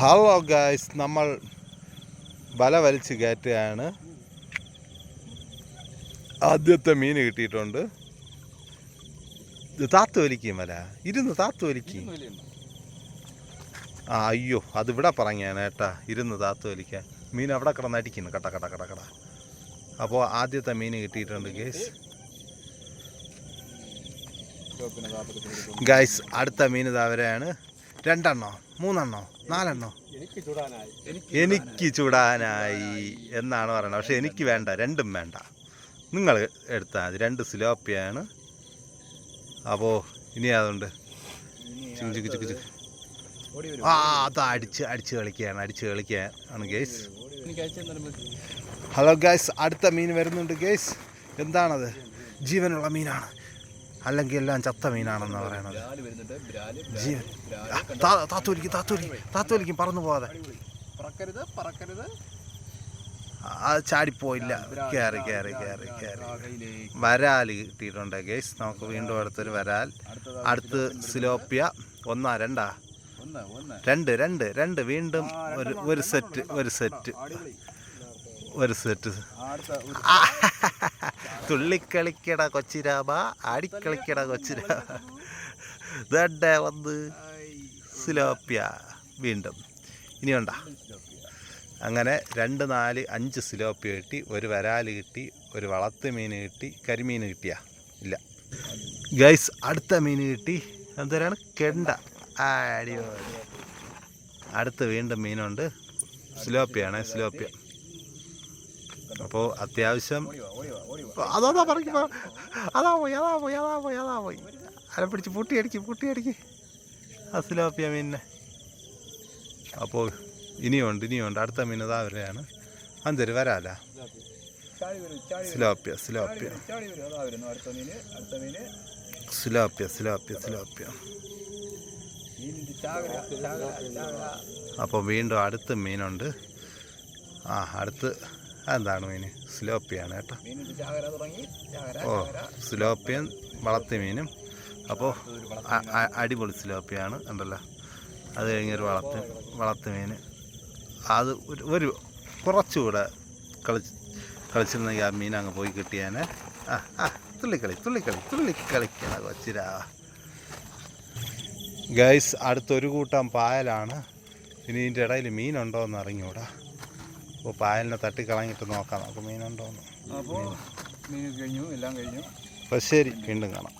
Hello guys നമ്മൾ വല വലിച്ച് കയറ്റുകയാണ്. ആദ്യത്തെ മീൻ കിട്ടിയിട്ടുണ്ട്. താത്ത് വലിക്കും വല. ഇരുന്ന് താത്ത് വലിക്കും. ആ അയ്യോ അതിവിടെ പറഞ്ഞാണ് ഏട്ടാ ഇരുന്ന് താത്ത് വലിക്കാൻ. മീൻ അവിടെ കിടന്ന് കട്ട കട്ട കട കട കട. അപ്പോൾ ആദ്യത്തെ മീൻ കിട്ടിയിട്ടുണ്ട് ഗേസ് ഗൈസ് അടുത്ത മീൻ ഇതവരെയാണ് രണ്ടെണ്ണോ? മൂന്നെണ്ണോ? നാലെണ്ണോ? എനിക്ക് ചൂടാനായി. എന്നാണ് പറയുന്നത് പക്ഷെ എനിക്ക് വേണ്ട രണ്ടും വേണ്ട. നിങ്ങൾ എടുത്താൽ മതി. രണ്ട് സിലോപ്പിയാണ്. അപ്പോൾ ഇനി വരും. ആ അത് അടിച്ച് അടിച്ച് കളിക്കുകയാണ്. അടിച്ച് കളിക്കുകയാണ് ഗേസ് ഹലോ ഗൈസ് അടുത്ത മീൻ വരുന്നുണ്ട് ഗേസ് എന്താണത്? ജീവനുള്ള മീനാണ്. അല്ലെങ്കിൽ എല്ലാം ചത്ത മീനാണെന്ന് പറയണത്. താത്തോലിക്ക് താത്തോലിക്ക് ജീവൻ താത്തോലിക്കും താത്തോലിക്കും താത്തോലിക്കും പറന്നു പോവാതെ അത് ചാടിപ്പോയില്ല. കയറി കയറി കയറി കയറി വരാൽ കിട്ടിയിട്ടുണ്ട് ഗേസ്. നമുക്ക് വീണ്ടും അടുത്തൊരു വരാൽ. അടുത്ത് സിലോപ്പിയ. ഒന്നാ രണ്ടാ? രണ്ട് രണ്ട് രണ്ട്. വീണ്ടും ഒരു ഒരു സെറ്റ് ഒരു സെറ്റ്. ഒരു സെറ്റ്. തുള്ളിക്കളിക്കട കൊച്ചിരാമ ആടിക്കളിക്കട കൊച്ചിരാമ വന്ന്? സിലോപ്യ വീണ്ടും. ഇനിയുണ്ടാ അങ്ങനെ രണ്ട് നാല് അഞ്ച് സിലോപ്പിയ കിട്ടി ഒരു വരാൽ കിട്ടി ഒരു വളത്ത് മീൻ കിട്ടി കരിമീൻ കിട്ടിയ? ഇല്ല. ഗൈസ് അടുത്ത മീൻ കിട്ടി. എന്തോരാണ്? കെണ്ട. ആടിയോ അടുത്ത് വീണ്ടും മീനുണ്ട്. സിലോപ്പിയാണ് സിലോപ്പിയ. അപ്പോൾ അത്യാവശ്യം അതാ പറയുമ്പോ അതാ പോയി അതാ പോയി അതാ പോയി അതാ പോയി. അല പിടിച്ച് പൂട്ടിയടിക്ക് പൂട്ടിയടിക്ക് അസിലോപ്പിയ സിലോപ്പിയ മീനിനെ. അപ്പോൾ ഇനിയുണ്ട് ഇനിയുണ്ട്. അടുത്ത മീൻ ഇതാ വരെയാണ് അന്തര് വരാല. സിലോപ്പിയ സിലോപ്പിയ അതാ സിലോപ്പിയ സിലോപ്പിയ സിലോപ്പിയ അപ്പോൾ വീണ്ടും അടുത്ത മീനുണ്ട്. ആ അടുത്ത് എന്താണ് മീൻ? സ്ലോപ്പിയാണ് കേട്ടോ. ഓ സ്ലോപ്പിയൻ സിലോപ്പിയൻ വളർത്തി മീനും. അപ്പോൾ അടിപൊളി സ്ലോപ്പിയാണ് ഉണ്ടല്ലോ. അത് കഴിഞ്ഞൊരു വളർത്ത് വളർത്ത് മീൻ അത് ഒരു ഒരു കുറച്ചുകൂടെ കളിച്ച് കളിച്ചിരുന്നെങ്കിൽ ആ മീൻ അങ്ങ് പോയി കിട്ടിയാനെ. ആ ആ തുള്ളിക്കളി തുള്ളിക്കളി തുള്ളിക്കളിക്കണ കൊച്ചിരാ. ഗൈസ് അടുത്തൊരു കൂട്ടം പായലാണ്. ഇനി ഇതിന്റെ ഇടയിൽ മീനുണ്ടോ എന്ന് അറിഞ്ഞൂടാ. അപ്പോൾ പായലിനെ തട്ടിക്കളഞ്ഞിട്ട് നോക്കാം. നമുക്ക് മീനുണ്ടോ അപ്പോൾ മീൻ കഴിഞ്ഞു എല്ലാം കഴിഞ്ഞു. അപ്പോൾ ശരി വീണ്ടും കാണാം.